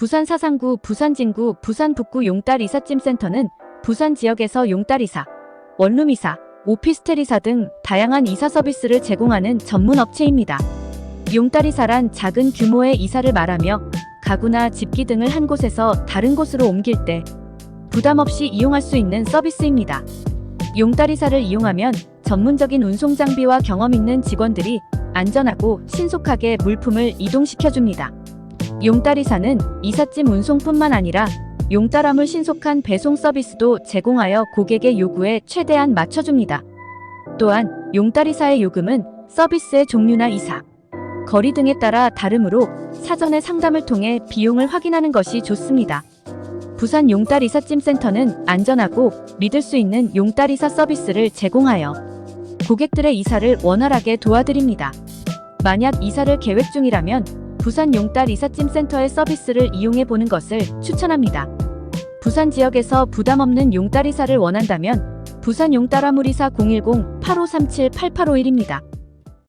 부산 사상구, 부산 진구, 부산 북구 용딸 이삿짐센터는 부산 지역에서 용딸 이사, 원룸 이사, 오피스텔 이사 등 다양한 이사 서비스를 제공하는 전문 업체입니다. 용딸 이사란 작은 규모의 이사를 말하며 가구나 집기 등을 한 곳에서 다른 곳으로 옮길 때 부담 없이 이용할 수 있는 서비스입니다. 용딸 이사를 이용하면 전문적인 운송 장비와 경험 있는 직원들이 안전하고 신속하게 물품을 이동시켜줍니다. 용딸 이사는 이삿짐 운송뿐만 아니라 용딸함을 신속한 배송 서비스도 제공하여 고객의 요구에 최대한 맞춰줍니다. 또한 용딸 이사의 요금은 서비스의 종류나 이사, 거리 등에 따라 다르므로 사전에 상담을 통해 비용을 확인하는 것이 좋습니다. 부산 용딸 이삿짐 센터는 안전하고 믿을 수 있는 용딸 이사 서비스를 제공하여 고객들의 이사를 원활하게 도와드립니다. 만약 이사를 계획 중이라면 부산 용딸 이삿짐 센터의 서비스를 이용해 보는 것을 추천합니다. 부산 지역에서 부담 없는 용딸 이사를 원한다면 부산 용딸 화물이사 010-8537-8851입니다.